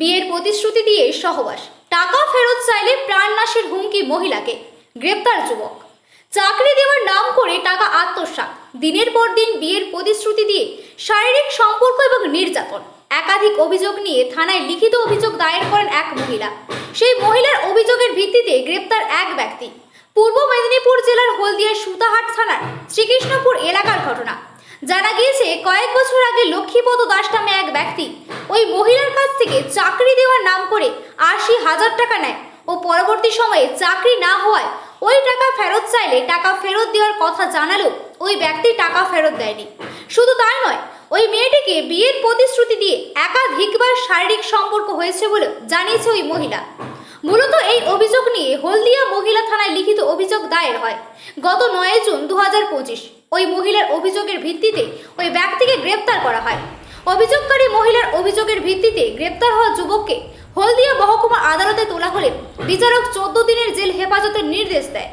বিয়ের প্রতিশ্রুতি দিয়ে সহবাস। টাকা ফেরত চাইলে প্রাণনাশের হুমকি মহিলাকে। গ্রেপ্তার যুবক। চাকরি দেওয়ার নাম করে টাকা আত্মসাৎ। দিনের পর দিন বিয়ের প্রতিশ্রুতি দিয়ে শারীরিক সম্পর্ক এবং নির্যাতন। একাধিক অভিযোগ নিয়ে থানায় লিখিত অভিযোগ দায়ের করেন এক মহিলা। সেই মহিলার অভিযোগের ভিত্তিতে গ্রেপ্তার এক ব্যক্তি। পূর্ব মেদিনীপুর জেলার হলদিয়ার সুতাহাট থানার শ্রীকৃষ্ণপুর এলাকার ঘটনা। জানা গিয়েছে, কয়েক বছর আগে লক্ষ্মীপদ দাস নামে এক ব্যক্তি ওই মহিলার কাছ থেকে চাকরি দেওয়ার নাম করে আশি হাজার টাকা নেয় ও পরবর্তী সময়ে চাকরি না হওয়ায় ওই টাকা ফেরত চাইলে টাকা ফেরত দেওয়ার কথা জানালেও ওই ব্যক্তি টাকা ফেরত দেয়নি। শুধু তাই নয়, ওই মেয়েটিকে বিয়ের প্রতিশ্রুতি দিয়ে একাধিকবার শারীরিক সম্পর্ক হয়েছে বলে জানিয়েছে ওই মহিলা। মূলত এই অভিযোগ নিয়ে হলদিয়া মহিলা থানায় লিখিত অভিযোগ দায়ের হয়। গত নয় জুন দু হাজার পঁচিশ ওই মহিলার অভিযোগের ভিত্তিতে ওই ব্যক্তিকে গ্রেপ্তার করা হয়। অভিযোগকারী মহিলার অভিযোগের ভিত্তিতে গ্রেপ্তার হওয়া যুবককে হলদিয়া মহকুমা আদালতে তোলা হলে বিচারক চোদ্দ দিনের জেল হেফাজতের নির্দেশ দেয়।